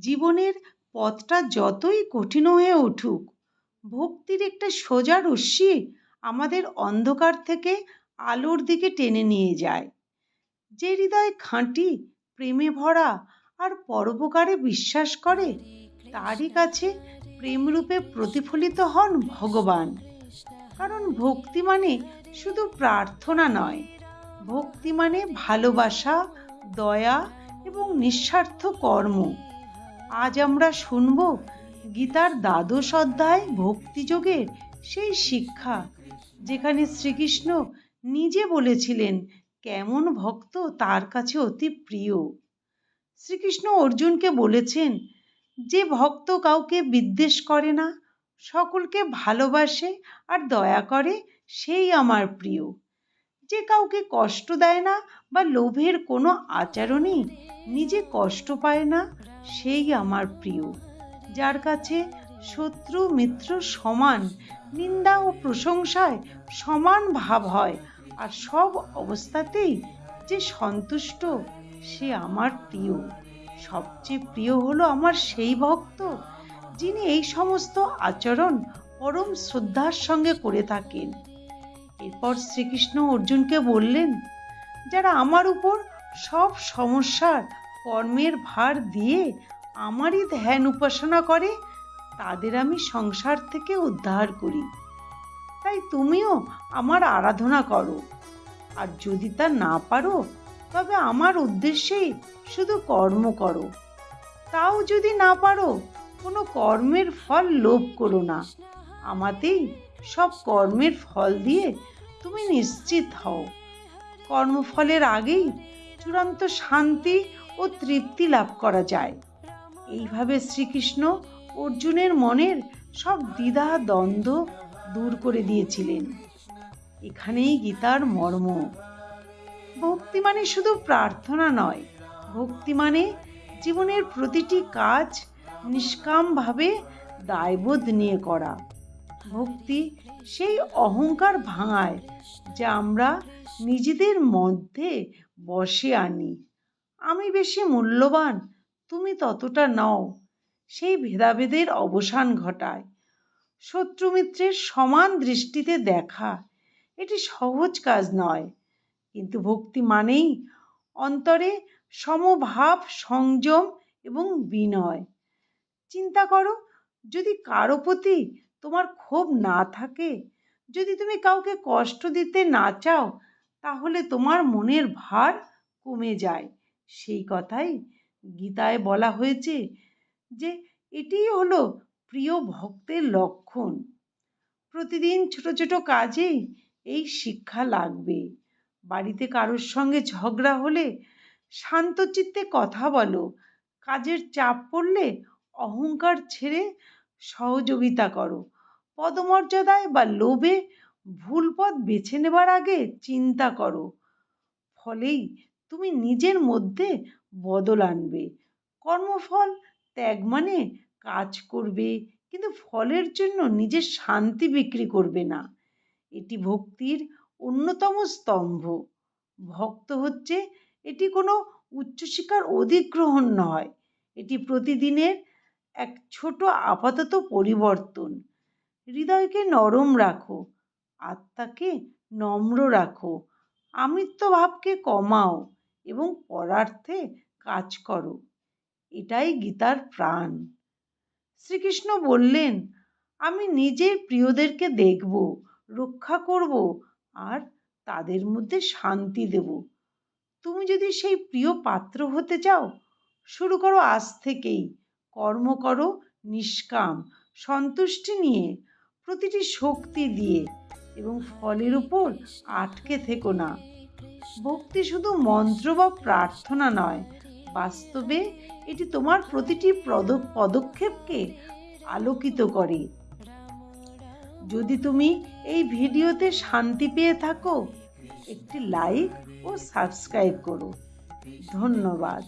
জীবনের পথটা যতই কঠিন হয়ে উঠুক, ভক্তির একটা সোজা রশ্মি আমাদের অন্ধকার থেকে আলোর দিকে টেনে নিয়ে যায়। যে হৃদয় খাঁটি, প্রেমে ভরা আর পরোপকারে বিশ্বাস করে, তারই কাছে প্রেমরূপে প্রতিফলিত হন ভগবান। কারণ ভক্তি মানে শুধু প্রার্থনা নয়, ভক্তি মানে ভালোবাসা, দয়া এবং নিঃস্বার্থ কর্ম। আজ আমরা শুনব গীতার দ্বাদশ অধ্যায় ভক্তিযোগের সেই শিক্ষা, যেখানে শ্রীকৃষ্ণ নিজে বলেছিলেন, কেমন ভক্ত তার কাছে অতি প্রিয়? শ্রীকৃষ্ণ অর্জুনকে বলেছেন, যে ভক্ত কাউকে বিদ্বেষ করে না, সকলকে ভালোবাসে আর দয়া করে, সেই আমার প্রিয়। যে কাউকে কষ্ট দেয় না বা লোভের কোনো আচরণেই নিজে কষ্ট পায় না, সেই আমার প্রিয়। যার কাছে শত্রু মিত্র সমান, নিন্দা ও প্রশংসায় সমান ভাব হয়, আর সব অবস্থাতেই যে সন্তুষ্ট, সে আমার প্রিয়। সবচেয়ে প্রিয় হলো আমার সেই ভক্ত, যিনি এই সমস্ত আচরণ পরম শ্রদ্ধার সঙ্গে করে থাকেন। এরপর শ্রীকৃষ্ণ অর্জুনকে বললেন, যারা আমার উপর সব সমস্যার কর্মের ভার দিয়ে আমারই ধ্যান উপাসনা করে, তাদের আমি সংসার থেকে উদ্ধার করি। তাই তুমিও আমার আরাধনা করো। আর যদি তা না পারো, তবে আমার উদ্দেশ্যেই শুধু কর্ম করো। তাও যদি না পারো, কোনো কর্মের ফল লোভ করো না। আমাতেই সব কর্মের ফল দিয়ে তুমি নিশ্চিত হও। কর্মফলের আগেই চূড়ান্ত শান্তি ও তৃপ্তি লাভ করা যায়। এইভাবে শ্রীকৃষ্ণ অর্জুনের মনের সব দ্বিধা, দ্বন্দ্ব দূর করে দিয়েছিলেন। এখানেই গীতার মর্ম। ভক্তি মানে শুধু প্রার্থনা নয়, ভক্তি মানে জীবনের প্রতিটি কাজ নিষ্কামভাবে দায়বোধ নিয়ে করা। ভক্তি, সেই অহংকার ভাঙায় যা আমরা নিজেদের মধ্যে বসে আনি। আমি বেশি মূল্যবান, তুমি ততটা নও। সেই ভেদাভেদের অবসান ঘটায়। শত্রুমিত্রের সমান দৃষ্টিতে দেখা, এটি সহজ কাজ নয়। কিন্তু ভক্তি মানেই অন্তরে সমভাব, সংযম এবং বিনয়। চিন্তা করো, যদি কারও প্রতি তোমার ক্ষোভ না থাকে? যদি তুমি কাউকে কষ্ট দিতে না চাও, তাহলে তোমার মনের ভার কমে যায়। সেই কথাই গীতায় বলা হয়েছে যে, এটিই হলো প্রিয় ভক্তের লক্ষণ। প্রতিদিন ছোট ছোট কাজেই এই শিক্ষা লাগবে। বাড়িতে কারোর সঙ্গে ঝগড়া হলে শান্ত চিত্তে কথা বলো। কাজের চাপ পড়লে অহংকার ছেড়ে সহযোগিতা করো। পদমর্যাদায় বা লোভে ভুল পথ বেছে নেবার আগে চিন্তা করো। ফলেই তুমি নিজের মধ্যে বদল আনবে। কর্মফল ত্যাগ মানে কাজ করবে, কিন্তু ফলের জন্য নিজের শান্তি বিক্রি করবে না। এটি ভক্তির অন্যতম স্তম্ভ। ভক্ত হচ্ছে এটি কোনো উচ্চশিক্ষার অধিগ্রহণ নয়। এটি প্রতিদিনের এক ছোট আপাতত পরিবর্তন। হৃদয়কে নরম রাখো, আত্মাকে নম্র রাখো আমিত্ব ভাবকে কমাও এবং পরার্থে কাজ করো। এটাই গীতার প্রাণ। শ্রীকৃষ্ণ বললেন, আমি নিজের প্রিয়দেরকে দেখব, রক্ষা করব আর তাদের মধ্যে শান্তি দেব। তুমি যদি সেই প্রিয় পাত্র হতে চাও, শুরু করো আজ থেকেই। কর্ম করো, নিষ্কাম। সন্তুষ্টি নিয়ে প্রতিটি শক্তি দিয়ে এবং ফলের উপর আটকে থেকো না। ভক্তি শুধু মন্ত্র বা প্রার্থনা নয়, বাস্তবে এটি তোমার প্রতিটি পদক্ষেপকে আলোকিত করে। যদি তুমি এই ভিডিওতে শান্তি পেয়ে থাকো, একটি লাইক ও সাবস্ক্রাইব করো। ধন্যবাদ।